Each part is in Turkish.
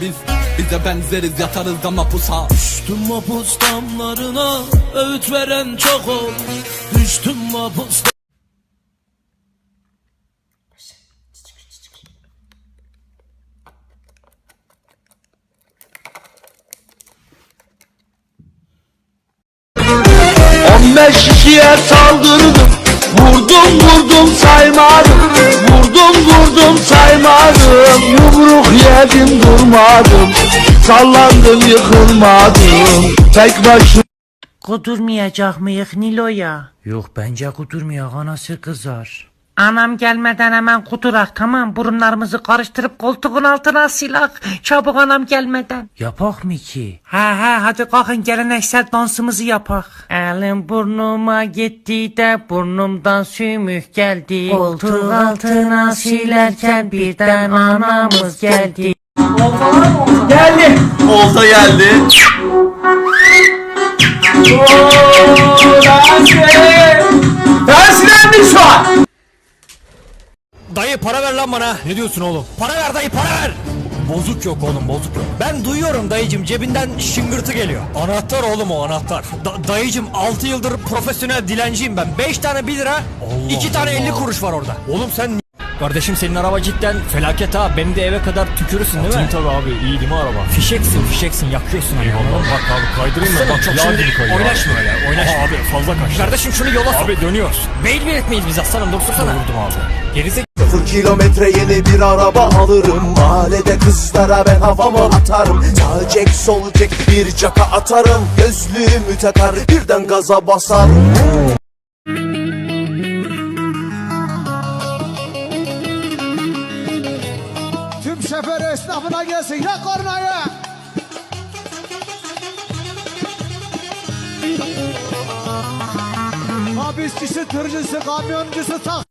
Biz bize benzeriz yatarız da mapusa. Düştüm mapus damlarına Öğüt veren çok ol Düştüm mapus beş kişiye saldırdım. Vurdum vurdum saymadım vurdum saymadım Yumruk yedim durmadım Sallandım yıkılmadım Tek başım Kudurmayacak mıyık Nilo'ya? Yok bence kudurmayak anası kızar. Anam gelmeden hemen kudurak tamam burunlarımızı karıştırıp koltuğun altına silak. Çabuk anam gelmeden. Yapak mı ki? He he hadi kalkın geleneksel dansımızı yapak. Elim burnuma gitti de burnumdan sümük geldi. Koltuğun altına silerken birden anamız geldi. Geldi Olta geldi Terslendi Dayı para ver lan bana. Ne diyorsun oğlum? Para ver dayı para ver. Bozuk yok oğlum bozuk yok. Ben duyuyorum dayıcım cebinden şıngırtı geliyor. Anahtar oğlum o anahtar. Da- dayıcım 6 yıldır profesyonel dilenciyim ben. 5 tane 1 lira, 2 tane 50 kuruş var orada. Oğlum sen Kardeşim senin araba cidden felaket ha. Beni de eve kadar tükürürsün değil mi? tabii abi iyi değil mi araba? Fişeksin fişeksin yakıyorsun ayağını. Eyvallah bak abi kaydırayım mı? Bak Çok yağ şimdi gibi kayıyor. oynaşma öyle oynaşma. Aa, Abi fazla kaçtı. Kardeşim şunu yola sok. Abi dönüyoruz. Beyl etmeyiz biz aslanım dursursana. Vurdum abi. Gerizek Sıfır kilometre yeni bir araba alırım. Mahallede kızlara ben havamı atarım. Sağ cek sol cek bir caka atarım. Gözlüğümü takar birden gaza basarım Tüm sefer esnafına gelsin. Ya kornayı. Hapisçisi, tırcısı, kamyoncusu, tak.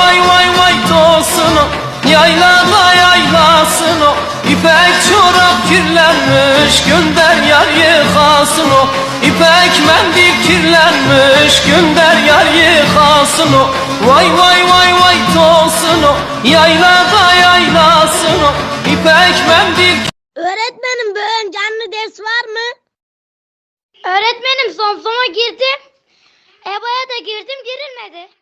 Vay vay vay olsun o Yaylada yaylasın o İpek çorap kirlenmiş Gönder yar yıkasın o İpek mendil kirlenmiş Gönder yar yıkasın o Vay vay vay vay olsun o Yaylada yaylasın o İpek mendil Öğretmenim bugün canlı ders var mı? Öğretmenim son sona girdim. EBA'ya da girdim girilmedi.